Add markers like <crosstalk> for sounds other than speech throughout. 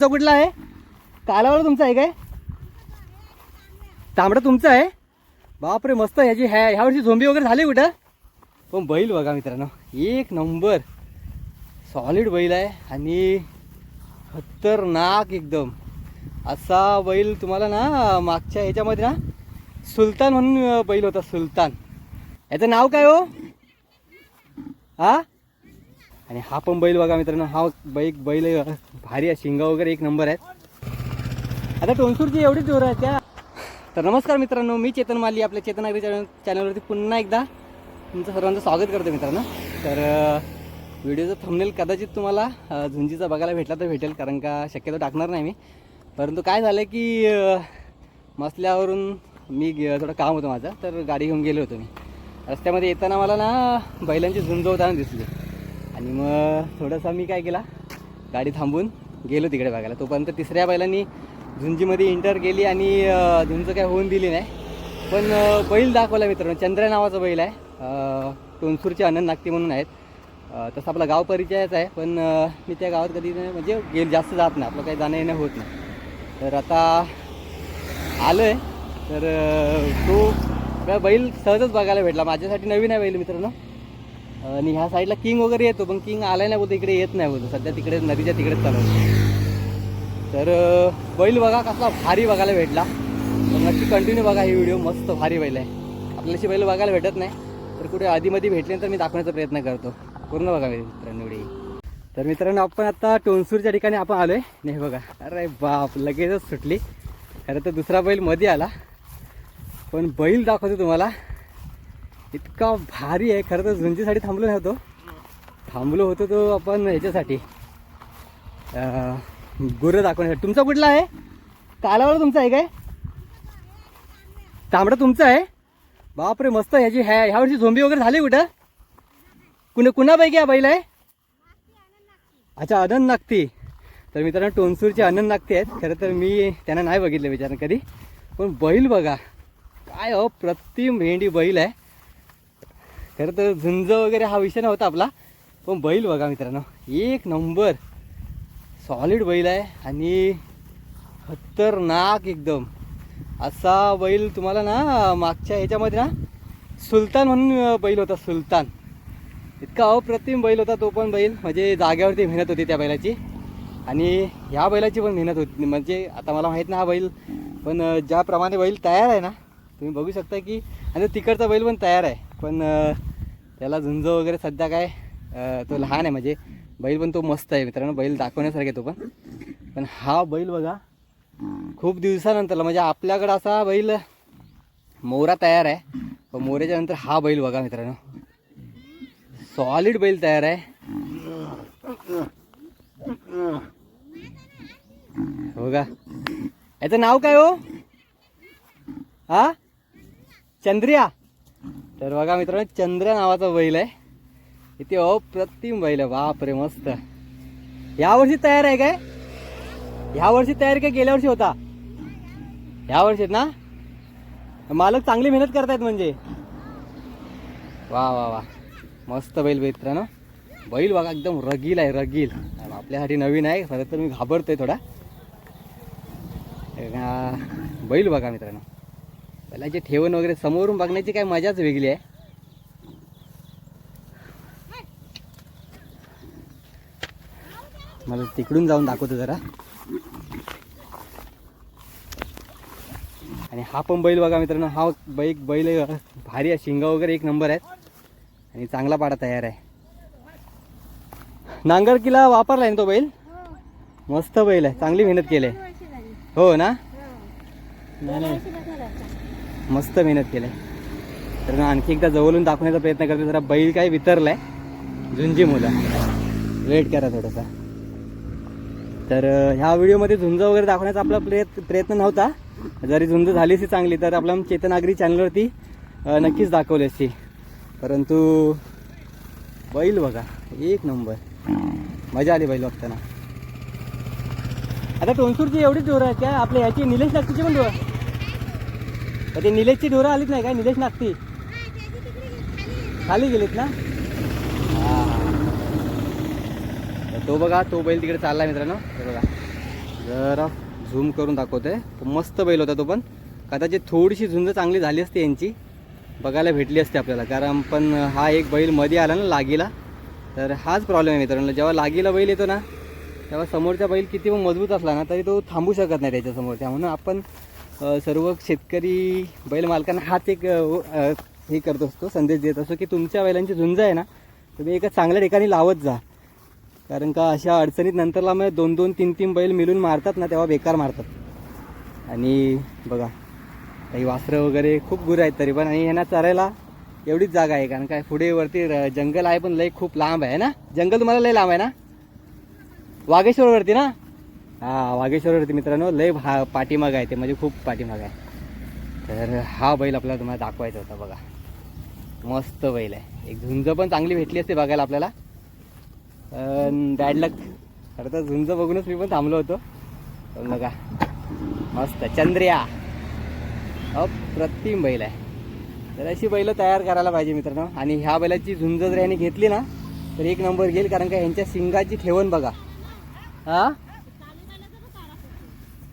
तुमचा कुठला आहे? कालावाला तुमचा आहे काय? तांबडा तुमचा आहे? बापरे मस्त ह्याची ह्या ह्या वर्षी झोंबी वगैरे झाली कुठं? पण बैल बघा मित्रांनो एक नंबर. सॉलिड बैल आहे आणि खतरनाक एकदम. असा बैल तुम्हाला ना मागच्या ह्याच्यामध्ये ना सुलतान म्हणून बैल होता सुलतान. याचं नाव काय हो? हा? आणि हा पण बैल बघा मित्रांनो हा बैल बैल भारी आहे. शिंगा वगैरे एक नंबर आहेत. आता टोनसूरची एवढीच जोर आहे त्या तर नमस्कार मित्रांनो मी चेतन माली आपल्या चेतन आगरी चॅनल चॅनलवरती पुन्हा एकदा तुमचं सर्वांचं स्वागत करतो मित्रांनो. तर व्हिडिओचं थंबनेल कदाचित तुम्हाला झुंजीचा बघायला भेटला तर भेटेल कारण का शक्यतो टाकणार नाही मी. परंतु काय झालं की मसल्यावरून मी थोडं काम होतं माझं तर गाडी घेऊन गेलो होतो मी. रस्त्यामध्ये येताना मला ना बैलांची झुंज होताना दिसली. आणि मग थोडंसं मी काय केला गाडी थांबून गेलो तिकडे बघायला. तोपर्यंत तिसऱ्या बैलांनी झुंजीमध्ये इंटर केली आणि झुंज काय होऊन दिली नाही. पण बैल दाखवला मित्रांनो चंद्र नावाचा बैल आहे. टोनसूरचे आनंद नागती म्हणून आहेत. तसं आपला गाव परिचयच आहे पण मी त्या गावात कधी नाही- म्हणजे गेल जास्त जात नाही. आपलं काही जाणं येणं होत नाही. तर आता आलो आहे तर तो काय बैल सहजच बघायला भेटला. माझ्यासाठी नवीन आहे बैल मित्रांनो. आणि ह्या साईडला किंग वगैरे येतो पण किंग आलाय नाही बोलतो इकडे येत नाही बोलतो. सध्या तिकडे नदीच्या तिकडेच चालवतो तर बैल बघा कसला भारी बघायला भेटला. नक्की कंटिन्यू बघा ही व्हिडिओ मस्त भारी बैल आहे. आपल्याशी बैल बघायला भेटत नाही तर कुठे आधीमध्ये भेटले तर मी दाखवण्याचा प्रयत्न करतो. पूर्ण बघा मित्रांनो व्हिडिओ तर मित्रांनो आपण आता टोनसूरच्या ठिकाणी आपण आलोय. नाही बघा. अरे बाप लगेचच सुटली. खरं तर दुसरा बैलमध्ये आला. पण बैल दाखवतो तुम्हाला. इतका भारी आहे खरं तर झुंजीसाठी थांबलो नव्हतो थांबलो होतो तो आपण ह्याच्यासाठी गुरं दाखवण्यासाठी. तुमचा कुठला आहे? कालावाला तुमचा आहे काय? तांबडा तुमचा आहे? बापरे मस्त ह्याची ह्या ह्या वर्षी झोंबी वगैरे झाली कुठं? कुणा कुणापैकी हा बैल आहे? अच्छा अनंत नागती तर मित्रांनो टोनसूरचे अनंत नागती आहेत. खरं तर मी त्यांना नाही बघितलं विचार कधी. पण बैल बघा. काय अप्रतिम भेंडी बैल आहे. खरं तर झुंज वगैरे हा विषय नव्हता आपला पण बैल बघा मित्रांनो एक नंबर. सॉलिड बैल आहे आणि खतरनाक एकदम. असा बैल तुम्हाला ना मागच्या ह्याच्यामध्ये ना सुलतान म्हणून बैल होता सुलतान. इतका अप्रतिम बैल होता तो पण बैल म्हणजे जाग्यावरती मेहनत होती त्या बैलाची. आणि ह्या बैलाची पण मेहनत होती म्हणजे आता मला माहीत नाही हा बैल पण ज्याप्रमाणे बैल तयार आहे ना तुम्ही बघू शकता की आणि तिकडचा बैल पण तयार आहे पण त्याला झुंज वगैरे सध्या काय तो लहान आहे म्हणजे. बैल पण तो मस्त आहे मित्रांनो बैल दाखवण्यासारखे तो पण. पण हा बैल बघा खूप दिवसानंतर म्हणजे आपल्याकडं असा बैल मोरा तयार आहे. पण मोऱ्याच्या नंतर हा बैल बघा मित्रांनो. सॉलिड बैल तयार आहे. हो का याचं नाव काय हो? हा? चंद्रिया? तर बघा मित्रांनो चंद्र नावाचा बैल आहे. इथे हो, अप्रतिम बैल आहे. बापरे मस्त. यावर्षी तयार आहे काय? ह्या वर्षी तयार काय? गेल्या वर्षी होता. ह्या वर्षी ना? मालक चांगली मेहनत करतायत म्हणजे. वा वा वा. मस्त बैल मित्रांनो. बैल बघा एकदम रगील आहे रगील. आपल्यासाठी नवीन आहे. खरं तर मी घाबरतोय थोडा. बैल बघा मित्रांनो. बैलाचे ठेवण वगैरे समोरून बघण्याची काय मजाच वेगळी आहे. मला तिकडून जाऊन दाखवतो जरा. आणि हा पण बैल बघा मित्रांनो हा बैल बैल भारी आहे. शिंगा वगैरे एक नंबर आहेत. आणि चांगला पाडा तयार आहे. नांगर किला वापरलाय ना तो बैल? मस्त बैल आहे. चांगली मेहनत केली आहे. हो ना? नाही नाही. मस्त मेहनत केली. आहे. तर मी आणखी एकदा जवळून दाखवण्याचा प्रयत्न करते जरा बैल काय वितरलाय. झुंजी मुलं. वेट करा थोडासा. तर ह्या व्हिडिओमध्ये झुंज वगैरे दाखवण्याचा आपला प्रयत्न प्रयत्न नव्हता. जरी झुंज झाली असती चांगली तर आपल्या चेतन आगरी चॅनलवरती नक्कीच दाखवली असती. परंतु बैल बघा एक नंबर. मजा आली बैल बघताना. आता टोनसूरची एवढीच जोर आहे काय? आपल्या ह्याची निलेश लागतीची पण ढोरं तर ते निलेशची ढोरं आलीच नाही काय? निलेश नागती खाली गेलीत ना? हां. तर तो बघा तो बैल तिकडे चालला मित्रांनो. हे बघा. जरा झूम करून दाखवतोय. मस्त बैल होता तो पण. कदाचित थोडीशी झुंज चांगली झाली असते यांची. बघायला भेटली असते आपल्याला. कारण पण हा एक बैलमध्ये आला ना लागीला. तर हाच प्रॉब्लेम आहे मित्रांनो. जेव्हा लागीला बैल येतो ना तेव्हा समोरचा बैल किती पण मजबूत असला ना तरी तो थांबू शकत नाही त्याच्यासमोर. त्यामुळं आपण सर्व शेतकरी बैल मालकांना हाच एक हे करत असतो संदेश देत असतो की तुमच्या बैलांची झुंज आहे ना तुम्ही एका चांगल्या ठिकाणी लावत जा. कारण का अशा अडचणीत नंतरला मग दोन दोन तीन तीन बैल मिळून मारतात ना तेव्हा बेकार मारतात. आणि बघा काही वासरं वगैरे खूप गुरं आहेत तरी पण आणि ह्यांना चरायला एवढीच जागा आहे कारण काय पुढे वरती जंगल आहे पण लय खूप लांब आहे ना? जंगल तुम्हाला लय लांब आहे ना? वाघेश्वरवरती ना? हा वाघेश्वरवरती मित्रांनो लय भा पाठीमाग आहे ते म्हणजे खूप पाठीमाग आहे. तर हा बैल आपल्याला तुम्हाला दाखवायचा होता बघा. मस्त बैल आहे. एक झुंज पण चांगली भेटली असते बघायला आपल्याला. बॅड लक खरं तर झुंज बघूनच मी पण थांबलो होतो. पण बघा. मस्त. चंद्रिया. अप्रतिम बैल आहे. तर अशी बैलं तयार करायला पाहिजे मित्रांनो. आणि ह्या बैलाची झुंज जर याने घेतली ना तर एक नंबर घेईल कारण का ह्यांच्या शिंगाची ठेवण बघा. हा?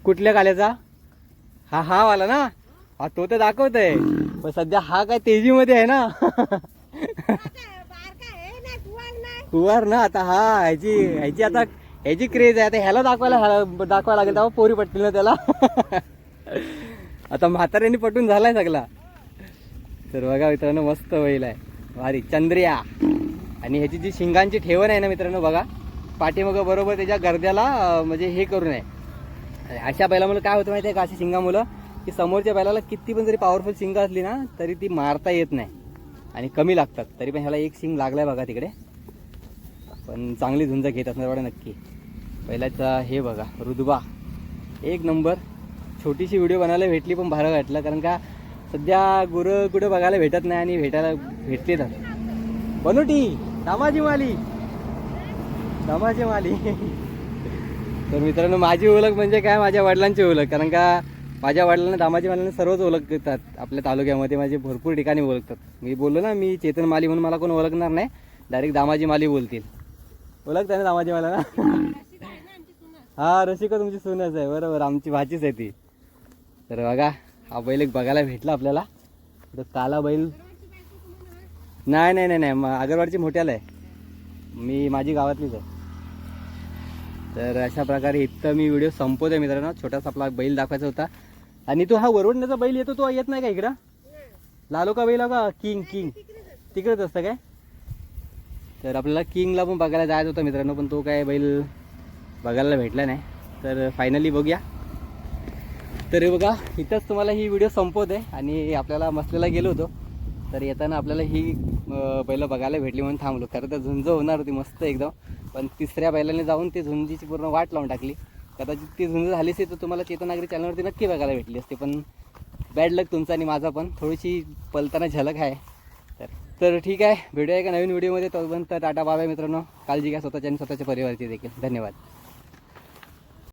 कुठल्या काल्याचा हा हा वाला ना? हा तो तर दाखवतोय. पण सध्या हा काय तेजीमध्ये आहे ना? कुवार ना आता हा ह्याची ह्याची आता ह्याची क्रेज आहे. आता ह्याला दाखवायला दाखवायला लागेल तेव्हा पोरी पटतील ना त्याला. आता म्हाताऱ्यांनी पटून झालाय सगळा. तर बघा मित्रांनो मस्त होईल आहे. भारी चंद्रिया. आणि ह्याची जी शिंगांची ठेवण आहे ना मित्रांनो बघा. पाठीमागं बरोबर त्याच्या गर्द्याला म्हणजे हे करून आहे अशा बैलामुळे काय होतं माहिती आहे का? अशा शिंगामुळं की समोरच्या बैलाला किती पण जरी पॉवरफुल शिंगा असली ना तरी ती मारता येत नाही. आणि कमी लागतात. तरी पण ह्याला एक शिंग लागलाय बघा तिकडे. पण चांगली झुंज घेत असणार बघा नक्की. पहिल्याचा हे बघा रुदबा. एक नंबर. छोटीशी व्हिडिओ बनायला भेटली पण भारं वाटलं. कारण का सध्या गुरं कुठं बघायला भेटत नाही आणि भेटायला भेटले तर बनोटी दामाजी माली. दामाजी माली. <laughs> तर मित्रांनो माझी ओळख म्हणजे काय? माझ्या वडिलांची ओळख. कारण का माझ्या वडिलांना दामाजी वडिलांना सर्वच ओळखतात. आपल्या तालुक्यामध्ये माझे भरपूर ठिकाणी ओळखतात. मी बोललो ना मी चेतन माली म्हणून मला कोण ओळखणार नाही. डायरेक्ट दामाजी माली बोलतील. ओळखताय ना दामाजी मला ना? हा रसिका तुमची सुनच आहे. बरोबर आमची भाचीच आहे ती. तर बघा हा बैल एक बघायला भेटला आपल्याला. तर काला बैल. नाही नाही नाही नाही. मग आगरवाडची मोठ्याला आहे. मी माझी गावातलीच आहे. तर अशा प्रकारे इथं मी व्हिडिओ संपवतोय मित्रांनो. छोटासा आपला बैल दाखवायचा होता. आणि तो हा वरवडण्याचा बैल येतो तो येत नाही का इकडं? लालो का बैल का? किंग किंग तिकडेच असतं काय? तर आपल्याला किंगला पण बघायला जायचं होतं मित्रांनो पण तो काय बैल बघायला भेटला नाही. तर फायनली बघूया. तर बघा इथंच तुम्हाला ही व्हिडिओ संपवते आणि आपल्याला मसलेला गेलो होतो. तर येताना आपल्याला ही बैलं बघायला भेटली म्हणून थांबलो. खरं तर झुंज होणार होती मस्त एकदम. पण तिसऱ्या बैलाने जाऊन ती झुंजीची पूर्ण वाट लावून टाकली. कदाचित ती झुंज झाली असती तर तुम्हाला चेतनागरी चॅनलवरती नक्की बघायला भेटली असते पण बॅड लक तुमचा आणि माझा पण. थोडीशी पलताना झलक आहे. तर तर ठीक आहे. भेटूया एका नवीन व्हिडिओमध्ये तोपर्यंत टाटा बाबा मित्रांनो. काळजी घ्या स्वतःच्या आणि स्वतःच्या परिवाराची देखील. धन्यवाद.